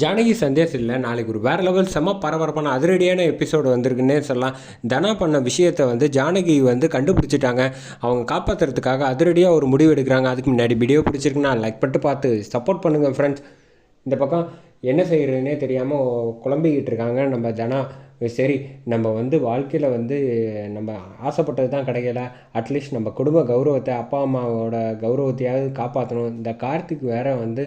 ஜானகி சந்தேஷில் நாளைக்கு ஒரு வேறு லெவல் செம்ம பரபரப்பான அதிரடியான எபிசோடு வந்திருக்குன்னே சொல்லலாம். தனா பண்ண விஷயத்தை வந்து ஜானகி வந்து கண்டுபிடிச்சிட்டாங்க. அவங்க காப்பாற்றுறதுக்காக அதிரடியாக ஒரு முடிவு எடுக்கிறாங்க. அதுக்கு முன்னாடி வீடியோ பிடிச்சிருக்குன்னா லைக் பண்ணிட்டு பார்த்து சப்போர்ட் பண்ணுங்கள் ஃப்ரெண்ட்ஸ் இந்த பக்கம் என்ன செய்கிறதுனே தெரியாமல் குழம்பிக்கிட்டு இருக்காங்க. நம்ம ஜனா சரி நம்ம வந்து வாழ்க்கையில் வந்து நம்ம ஆசைப்பட்டது தான் கிடைக்கல. அட்லீஸ்ட் நம்ம குடும்ப கௌரவத்தை அப்பா அம்மாவோட கௌரவத்தையாவது காப்பாற்றணும் இந்த கார்த்திக் வேற வந்து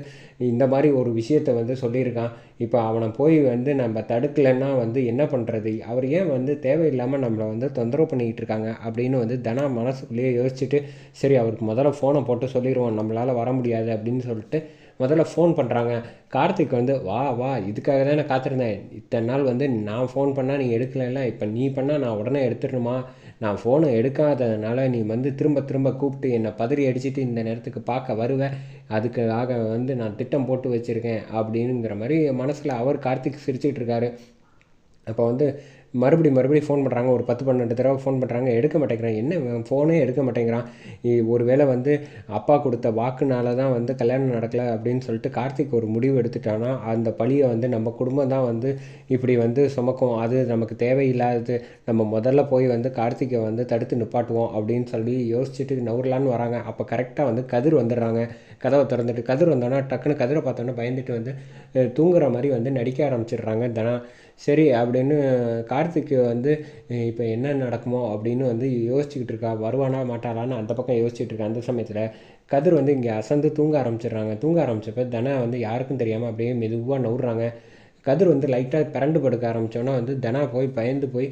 இந்த மாதிரி ஒரு விஷயத்த வந்து சொல்லியிருக்கான். இப்போ அவனை போய் வந்து நம்ம தடுக்கலைன்னா வந்து என்ன பண்ணுறது அவர் ஏன் வந்து தேவையில்லாமல் நம்மளை வந்து தொந்தரவு பண்ணிக்கிட்டு இருக்காங்க? அப்படின்னு வந்து தனா மனசுக்குள்ளேயே யோசிச்சுட்டு சரி அவருக்கு முதல்ல ஃபோனை போட்டு சொல்லிடுவோம் நம்மளால் வர முடியாது அப்படின்னு சொல்லிட்டு முதல்ல ஃபோன் பண்ணுறாங்க கார்த்திக் வந்து வா வா இதுக்காக தான் நான் காத்திருந்தேன். இத்தனை நாள் வந்து நான் ஃபோன் பண்ணால் நீ எடுக்கலைல்ல. இப்போ நீ பண்ணால் நான் உடனே எடுத்துடணுமா? நான் ஃபோனை எடுக்காததுனால நீ வந்து திரும்ப திரும்ப கூப்பிட்டு என்னை பதறி அடிச்சுட்டு இந்த நேரத்துக்கு பார்க்க வருவேன் அதுக்காக வந்து நான் திட்டம் போட்டு வச்சுருக்கேன். அப்படிங்கிற மாதிரி மனசில் அவர் கார்த்திக் சிரிச்சிட்ருக்காரு அப்போ வந்து மறுபடி மறுபடி ஃபோன் பண்ணுறாங்க ஒரு பத்து பன்னெண்டு தடவை ஃபோன் பண்ணுறாங்க எடுக்க மாட்டேங்கிறான். என்ன ஃபோனே எடுக்க மாட்டேங்கிறான்? ஒருவேளை வந்து அப்பா கொடுத்த வாக்குனால தான் வந்து கல்யாணம் நடக்கலை அப்படின்னு சொல்லிட்டு கார்த்திக் ஒரு முடிவு எடுத்துட்டானா? அந்த பழியை வந்து நம்ம குடும்பம் தான் வந்து இப்படி வந்து சுமக்கும். அது நமக்கு தேவையில்லாதது. நம்ம முதல்ல போய் வந்து கார்த்திகை வந்து தடுத்து நிப்பாட்டுவோம் அப்படின்னு சொல்லி யோசிச்சுட்டு நவுரலான்னு வராங்க. அப்போ கரெக்டாக வந்து கதிர் வந்துடுறாங்க. கதவை திறந்துட்டு கதிர் வந்தோன்னா டக்குன்னு கதிரை பார்த்தோன்னா பயந்துட்டு வந்து தூங்குற மாதிரி வந்து நடிக்க ஆரம்பிச்சிடுறாங்க தனா. சரி அப்படின்னு கார்த்திக்கு வந்து இப்போ என்ன நடக்குமோ? அப்படின்னு வந்து யோசிச்சுக்கிட்டு இருக்கா. வருவானா மாட்டாளான்னு அந்த பக்கம் யோசிச்சுட்டு இருக்கா. அந்த சமயத்தில் கதிர் வந்து இங்கே அசந்து தூங்க ஆரம்பிச்சிடுறாங்க. தூங்க ஆரம்பித்தப்ப தனா வந்து யாருக்கும் தெரியாமல் அப்படியே மெதுவாக நவுறாங்க. கதிர் வந்து லைட்டாக பிறண்டு படுக்க ஆரம்பித்தோன்னா வந்து தனா போய் பயந்து போய்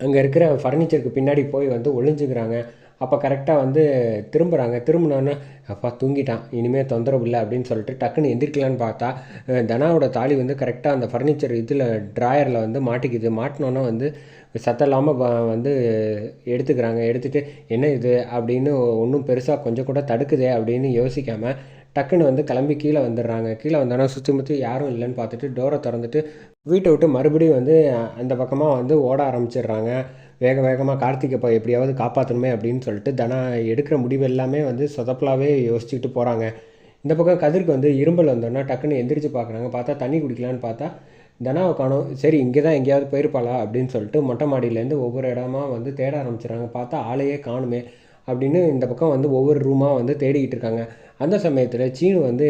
அங்கே இருக்கிற ஃபர்னிச்சருக்கு பின்னாடி போய் வந்து ஒளிஞ்சுக்கிறாங்க. அப்போ கரெக்டாக வந்து திரும்புகிறாங்க திரும்பினோன்னா அப்பா தூங்கிட்டான். இனிமேல் தொந்தரவு இல்லை அப்படின்னு சொல்லிட்டு டக்குன்னு எந்திரிக்கலான்னு பார்த்தா தனாவோட தாலி வந்து கரெக்டாக அந்த ஃபர்னிச்சர் இதில் ட்ராயரில் வந்து மாட்டிக்குது. மாட்டினோன்னே வந்து சத்தம் இல்லாமல் வந்து எடுத்துக்கிறாங்க. எடுத்துகிட்டு என்ன இது? அப்படின்னு ஒன்றும் பெருசாக கொஞ்சம் கூட தடுக்குதே அப்படின்னு யோசிக்காமல் டக்குன்னு வந்து கிளம்பி கீழே வந்துடுறாங்க. கீழே வந்தோன்னா சுற்றி முற்றி யாரும் இல்லைன்னு பார்த்துட்டு டோரை திறந்துட்டு வீட்டை விட்டு மறுபடியும் வந்து அந்த பக்கமாக வந்து ஓட ஆரம்பிச்சிடுறாங்க. வேக வேகமாக கார்த்திகை இப்போ எப்படியாவது காப்பாற்றணுமே அப்படின்னு சொல்லிட்டு தனா எடுக்கிற முடிவு எல்லாமே வந்து சொதப்பலாகவே யோசிச்சுட்டு போகிறாங்க இந்த பக்கம் கதிர்க்கு வந்து இரும்பல் வந்தோன்னா டக்குன்னு எந்திரிச்சு பார்க்குறாங்க பார்த்தா தண்ணி குடிக்கலான்னு பார்த்தா தனாவை காணும். சரி இங்கே தான் எங்கேயாவது போயிருப்பாளா அப்படின்னு சொல்லிட்டு மொட்டை மாடியிலேருந்து ஒவ்வொரு இடமா வந்து தேட ஆரம்பிச்சிடுறாங்க பார்த்தா ஆளையே காணுமே அப்படின்னு இந்த பக்கம் வந்து ஒவ்வொரு ரூமாக வந்து தேடிக்கிட்டு இருக்காங்க. அந்த சமயத்தில் சீனு வந்து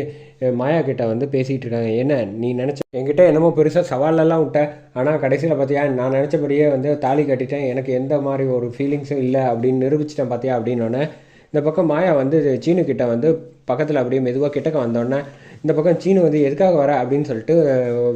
மாயா கிட்ட வந்து பேசிகிட்டு இருக்காங்க. என்ன நீ நினச்ச என்கிட்ட என்னமோ பெருசாக சவாலெல்லாம் விட்ட. ஆனால் கடைசியில் பார்த்தியா நான் நினச்சபடியே வந்து தாலி கட்டிட்டேன். எனக்கு எந்த மாதிரி ஒரு ஃபீலிங்ஸும் இல்லை அப்படின்னு நிரூபிச்சிட்டேன் பார்த்தியா அப்படின்னோடனே இந்த பக்கம் மாயா வந்து சீனு கிட்ட வந்து பக்கத்தில் அப்படியே மெதுவாக கிட்டக்க வந்தோடனே இந்த பக்கம் சீனு வந்து எதுக்காக வர? அப்படின்னு சொல்லிட்டு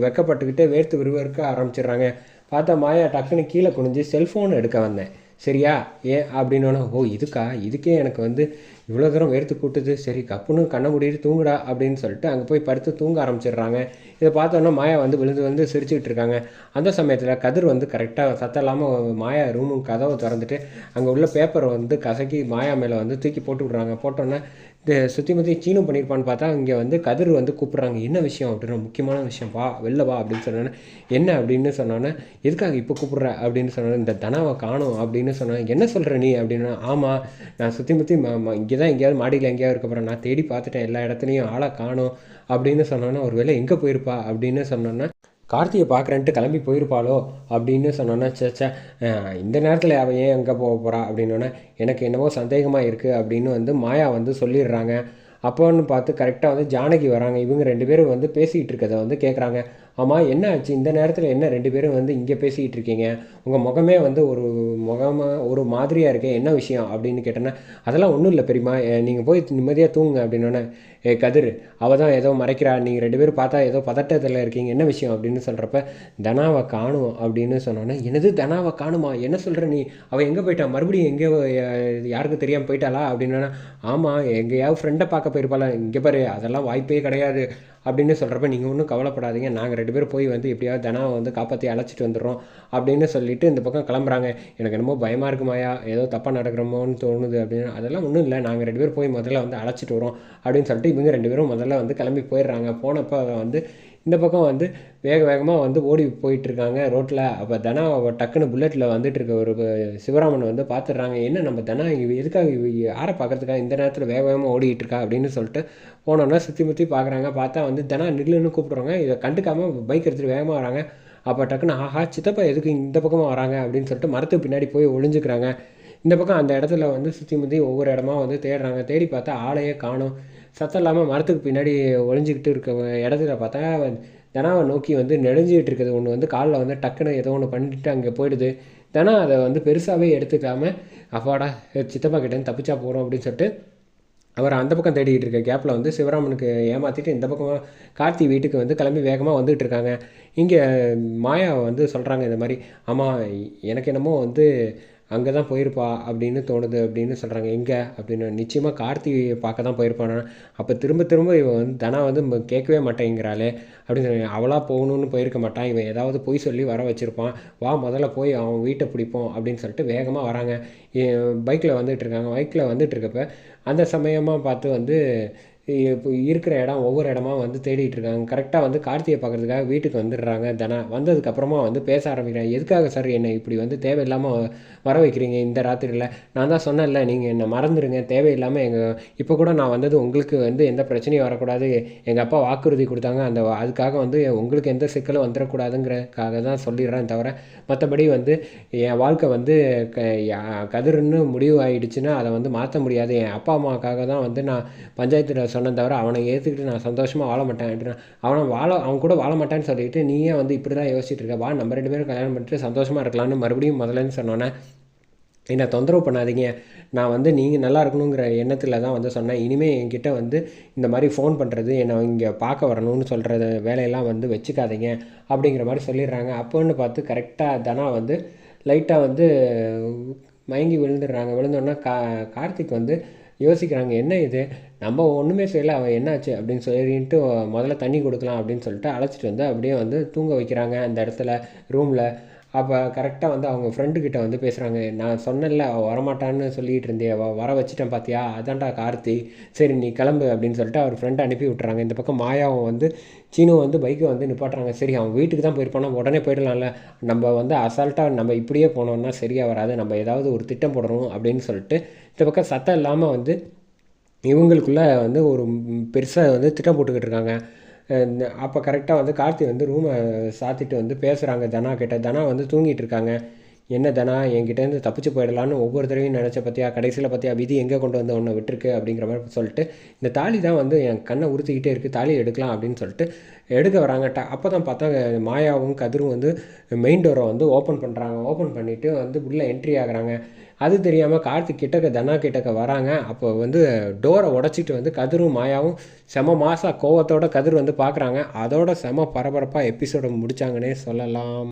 வெக்கப்பட்டுக்கிட்டு வேர்த்து விறுவிறுக்க ஆரம்பிச்சிடுறாங்க. பார்த்தா மாயா டக்குன்னு கீழே குனிஞ்சு செல்ஃபோன் எடுக்க வந்தேன். சரியா? ஏன் அப்படின்னோன்னா ஓ இதுக்கா? இதுக்கே எனக்கு வந்து இவ்வளோ தூரம் வேர்த்து கூட்டுது. சரி கப்புன்னு கண்ண முடியுது தூங்குடா அப்படின்னு சொல்லிட்டு அங்கே போய் படுத்து தூங்க ஆரம்பிச்சிடுறாங்க. இதை பார்த்தோன்னா மாயா வந்து விழுந்து வந்து சிரிச்சுக்கிட்டு இருக்காங்க. அந்த சமயத்தில் கதிர் வந்து கரெக்டாக சத்தம் இல்லாமல் மாயா ரூமு கதவை திறந்துட்டு அங்கே உள்ள பேப்பரை வந்து கசக்கி மாயா மேலே வந்து தூக்கி போட்டு விட்றாங்க. போட்டோன்னே சுற்றி முற்றி சீனும் பண்ணியிருப்பான்னு பார்த்தா இங்கே வந்து கதிர் வந்து கூப்பிட்றாங்க. என்ன விஷயம்? அப்படின்னா முக்கியமான விஷயம். வா வெளில வா அப்படின்னு சொன்னோன்னே என்ன? அப்படின்னு சொன்னோன்னே எதுக்காக இப்போ கூப்பிட்ற? அப்படின்னு சொன்னோன்னே இந்த தனாவை காணும் அப்படின்னு சொன்னேன் என்ன சொல்கிற நீ? அப்படின்னா ஆமாம் நான் சுற்றி முற்றி இங்கே தான் எங்கேயாவது மாடியில் எங்கேயாவது இருக்க போகிறேன் நான் தேடி பார்த்துட்டேன் எல்லா இடத்துலையும் ஆளாக காணும் அப்படின்னு சொன்னோன்னே ஒரு வேளை எங்கே போயிருப்பா? அப்படின்னு சொன்னோன்னே கார்த்தியை பார்க்குறேன்ட்டு கிளம்பி போயிருப்பாளோ அப்படின்னு சொன்னோன்னா சேச்சா இந்த நேரத்தில் அவன் ஏன் எங்கே போக போகிறா அப்படின்னோடனே எனக்கு என்னவோ சந்தேகமாக இருக்குது அப்படின்னு வந்து மாயா வந்து சொல்லிடுறாங்க. அப்போன்னு பார்த்து கரெக்டாக வந்து ஜானகி வராங்க. இவங்க ரெண்டு பேரும் வந்து பேசிகிட்டு இருக்கதை வந்து கேட்குறாங்க ஆமாம் என்ன ஆச்சு? இந்த நேரத்தில் என்ன ரெண்டு பேரும் வந்து இங்கே பேசிக்கிட்டு இருக்கீங்க? உங்கள் முகமே வந்து ஒரு முகமாக ஒரு மாதிரியாக இருக்கே என்ன விஷயம் அப்படின்னு கேட்டேன்னா அதெல்லாம் ஒன்றும் இல்லை பெரியமா நீங்கள் போய் நிம்மதியாக தூங்குங்க அப்படின்னோடனே ஏ கதிர் அவள் தான் ஏதோ மறைக்கிறா. நீங்கள் ரெண்டு பேரும் பார்த்தா ஏதோ பதட்டத்தில் இருக்கீங்க. என்ன விஷயம் அப்படின்னு சொல்கிறப்ப தனாவை காணும்? அப்படின்னு சொன்னோன்னே எனது தனாவை காணுமா? என்ன சொல்கிற நீ? அவள் எங்கே போயிட்டா? மறுபடியும் எங்கேயோ யாருக்கும் தெரியாமல் போயிட்டாளா? அப்படின்னா ஆமாம் எங்கேயாவது ஃப்ரெண்டை பார்க்க போயிருப்பாளா? இங்கே பாரு அதெல்லாம் வாய்ப்பே கிடையாது. அப்படின்னு சொல்கிறப்ப நீங்கள் ஒன்றும் கவலைப்படாதீங்க. நாங்கள் ரெண்டு பேரும் போய் வந்து எப்படியாவது தனாவை வந்து காப்பாற்றி அழைச்சிட்டு வந்துடுறோம். அப்படின்னு சொல்லிட்டு இந்த பக்கம் கிளம்புறாங்க. எனக்கு என்னமோ பயமாக இருக்குமாயா ஏதோ தப்பாக நடக்கிறோமோன்னு தோணுது அப்படின்னு. அதெல்லாம் ஒன்றும் இல்லை. நாங்கள் ரெண்டு பேரும் போய் முதல்ல வந்து அழைச்சிட்டு வரோம் அப்படின்னு சொல்லிட்டு இவங்க ரெண்டு பேரும் முதல்ல வந்து கிளம்பி போயிடுறாங்க. போனப்போ வந்து இந்த பக்கம் வந்து வேக வேகமாக வந்து ஓடி போயிட்டுருக்காங்க ரோட்டில் அப்போ தனா டக்குன்னு புல்லட்டில் வந்துட்டு இருக்க ஒரு சிவராமன் வந்து பார்த்துடுறாங்க என்ன நம்ம தனா இங்கே எதுக்காக யாரை பார்க்கறதுக்காக இந்த நேரத்தில் வேக வேகமாக ஓடிக்கிட்டு இருக்கா அப்படின்னு சொல்லிட்டு போனோன்னா சுற்றி முற்றி பார்க்குறாங்க பார்த்தா வந்து தனா நில்லுன்னு கூப்பிட்றாங்க இதை கண்டுக்காமல் பைக் எடுத்துகிட்டு வேகமாக வராங்க. அப்போ டக்குன்னு ஆஹா சித்தப்பா எதுக்கு இந்த பக்கமாக வராங்க? அப்படின்னு சொல்லிட்டு மரத்துக்கு பின்னாடி போய் ஒளிஞ்சுக்கிறாங்க. இந்த பக்கம் அந்த இடத்துல வந்து சுற்றி முற்றி ஒவ்வொரு இடமா வந்து தேடுறாங்க. தேடி பார்த்தா ஆளையே காணும். சத்தம் இல்லாமல் மரத்துக்கு பின்னாடி ஒளிஞ்சிக்கிட்டு இருக்க இடத்துல பார்த்தா தினாவை நோக்கி வந்து நெடுஞ்சிக்கிட்டு இருக்கிறது ஒன்று வந்து காலில் வந்து டக்குன்னு ஏதோ ஒன்று பண்ணிட்டு அங்கே போயிடுது. தினம் அதை வந்து பெருசாகவே எடுத்துக்காம அப்பாடா சித்தப்பா கிட்டேருந்து தப்பிச்சா போகிறோம் அப்படின்னு சொல்லிட்டு அவர் அந்த பக்கம் தேடிக்கிட்டு இருக்க கேப்பில் வந்து சிவராமனுக்கு ஏமாற்றிட்டு இந்த பக்கமாக கார்த்தி வீட்டுக்கு வந்து கிளம்பி வேகமாக வந்துகிட்டு இருக்காங்க. இங்கே மாயா வந்து சொல்கிறாங்க இந்த மாதிரி ஆமாம் எனக்கு என்னமோ வந்து அங்கே தான் போயிருப்பா அப்படின்னு தோணுது அப்படின்னு சொல்கிறாங்க எங்கே? அப்படின்னு. நிச்சயமாக கார்த்தி பார்க்க தான் போயிருப்பானா? அப்போ திரும்ப திரும்ப இவன் வந்து தனா வந்து கேட்கவே மாட்டேங்கிறாளே அப்படின்னு சொல்லி அவளாக போகணுன்னு போயிருக்க மாட்டான். இவன் ஏதாவது பொய் சொல்லி வர வச்சுருப்பான். வா முதல்ல போய் அவன் வீட்டை பிடிப்போம் அப்படின்னு சொல்லிட்டு வேகமாக வராங்க. பைக்கில் வந்துட்டு இருக்காங்க. பைக்கில் வந்துட்டு இருக்கப்ப அந்த சமயமாக பார்த்து வந்து இப்போ இருக்கிற இடம் ஒவ்வொரு இடமா வந்து தேடிட்டு இருக்காங்க. கரெக்டாக வந்து கார்த்தியை பார்க்கறதுக்காக வீட்டுக்கு வந்துடுறாங்க தனா. வந்ததுக்கப்புறமா வந்து பேச ஆரம்பிக்கிறேன் எதுக்காக சார் என்னை இப்படி வந்து தேவையில்லாமல் வர வைக்கிறீங்க இந்த ராத்திரியில்? நான் தான் சொன்னேன்ல நீங்கள் என்னை மறந்துடுங்க தேவையில்லாமல் எங்கள் இப்போ கூட நான் வந்தது உங்களுக்கு வந்து எந்த பிரச்சனையும் வரக்கூடாது. எங்கள் அப்பா வாக்குறுதி கொடுத்தாங்க. அந்த அதுக்காக வந்து உங்களுக்கு எந்த சிக்கலும் வந்துடக்கூடாதுங்கிறதுக்காக தான் சொல்லிடுறேன் தவிர மற்றபடி வந்து என் வாழ்க்கை வந்து க யா- கதிர்னு முடிவு ஆகிடுச்சுன்னா அதை வந்து மாற்ற முடியாது. என் அப்பா அம்மாவுக்காக தான் வந்து நான் பஞ்சாயத்தில் சொன்னேன் தவிர அவனை ஏற்றுக்கிட்டு நான் சந்தோஷமாக வாழ மாட்டேன் அப்படின்னா அவனை வாழ அவன் கூட வாழ மாட்டேன்னு சொல்லிட்டு நீயே வந்து இப்படி தான் யோசிச்சுட்டு இருக்க. வா நம்ம ரெண்டு பேரும் கல்யாணம் பண்ணிட்டு சந்தோஷமாக இருக்கலாம்னு மறுபடியும் முதல்லன்னு சொன்னோன்னே என்னை தொந்தரவு பண்ணாதீங்க. நான் வந்து நீங்கள் நல்லா இருக்கணுங்கிற எண்ணத்தில் தான் வந்து சொன்னேன். இனிமேல் என்கிட்ட வந்து இந்த மாதிரி ஃபோன் பண்ணுறது என்னை இங்கே பார்க்க வரணும்னு சொல்கிறது வேலையெல்லாம் வந்து வச்சுக்காதீங்க. அப்படிங்கிற மாதிரி சொல்லிடுறாங்க. அப்போன்னு பார்த்து கரெக்டாக தனா வந்து லைட்டாக வந்து மயங்கி விழுந்துடுறாங்க. விழுந்தோடனே கா கார்த்திக் வந்து யோசிக்கிறாங்க என்ன இது? நம்ம ஒன்றுமே செய்யலை அவன் என்னாச்சு அப்படின்னு சொல்லிட்டு முதல்ல தண்ணி கொடுக்கலாம் அப்படின்னு சொல்லிட்டு அழைச்சிட்டு வந்து அப்படியே வந்து தூங்க வைக்கிறாங்க அந்த இடத்துல ரூமில் அப்போ கரெக்டாக வந்து அவங்க ஃப்ரெண்டுக்கிட்ட வந்து பேசுகிறாங்க நான் சொன்னேன்ல அவள் வரமாட்டான்னு சொல்லிகிட்டு இருந்தே அவள் வர வச்சுட்டேன் பார்த்தியா அதான்டா கார்த்தி. சரி நீ கிளம்பு அப்படின்னு சொல்லிட்டு அவர் ஃப்ரெண்டை அனுப்பி விட்டுறாங்க. இந்த பக்கம் மாயாவும் வந்து சீனும் வந்து பைக்கை வந்து நிப்பாட்டுறாங்க. சரி அவன் வீட்டுக்கு தான் போயிருப்பானா. உடனே போயிடலாம்ல. நம்ம வந்து அசால்ட்டாக நம்ம இப்படியே போனோம்னா சரியாக வராது. நம்ம ஏதாவது ஒரு திட்டம் போடணும் அப்படின்னு சொல்லிட்டு இந்த பக்கம் சத்தம் இல்லாமல் வந்து இவங்களுக்குள்ள வந்து ஒரு பெருசாக வந்து திட்டம் போட்டுக்கிட்டு இருக்காங்க. அப்போ கரெக்டாக வந்து கார்த்தி வந்து ரூமை சாத்திட்டு வந்து பேசுகிறாங்க தனா கிட்ட தனா வந்து தூங்கிட்டு இருக்காங்க. என்ன தனா என்கிட்டேருந்து தப்பிச்சு போயிடலான்னு ஒவ்வொரு தடவையும் நினச்ச பற்றியா கடைசியில் பார்த்தியா விதி எங்கே கொண்டு வந்து உன்னை விட்டுருக்கு அப்படிங்கிற மாதிரி சொல்லிட்டு இந்த தாலி தான் வந்து என் கண்ணை உறுத்திக்கிட்டே இருக்குது தாலி எடுக்கலாம் அப்படின்னு சொல்லிட்டு எடுக்க வராங்க. ட அப்போ தான் பார்த்தா மாயாவும் கதிரும் வந்து மெயின் டோரை வந்து ஓப்பன் பண்ணுறாங்க ஓப்பன் பண்ணிவிட்டு வந்து உள்ளே என்ட்ரி ஆகுறாங்க. அது தெரியாமல் கார்த்திக் கிட்டக்க தனா கிட்டக்க வராங்க. அப்போ வந்து டோரை உடச்சிட்டு வந்து கதிரும் மாயாவும் செம மாசா கோவத்தோட கதிர் வந்து பார்க்குறாங்க அதோட செம பரபரப்பாக எபிசோடை முடித்தாங்கன்னே சொல்லலாம்.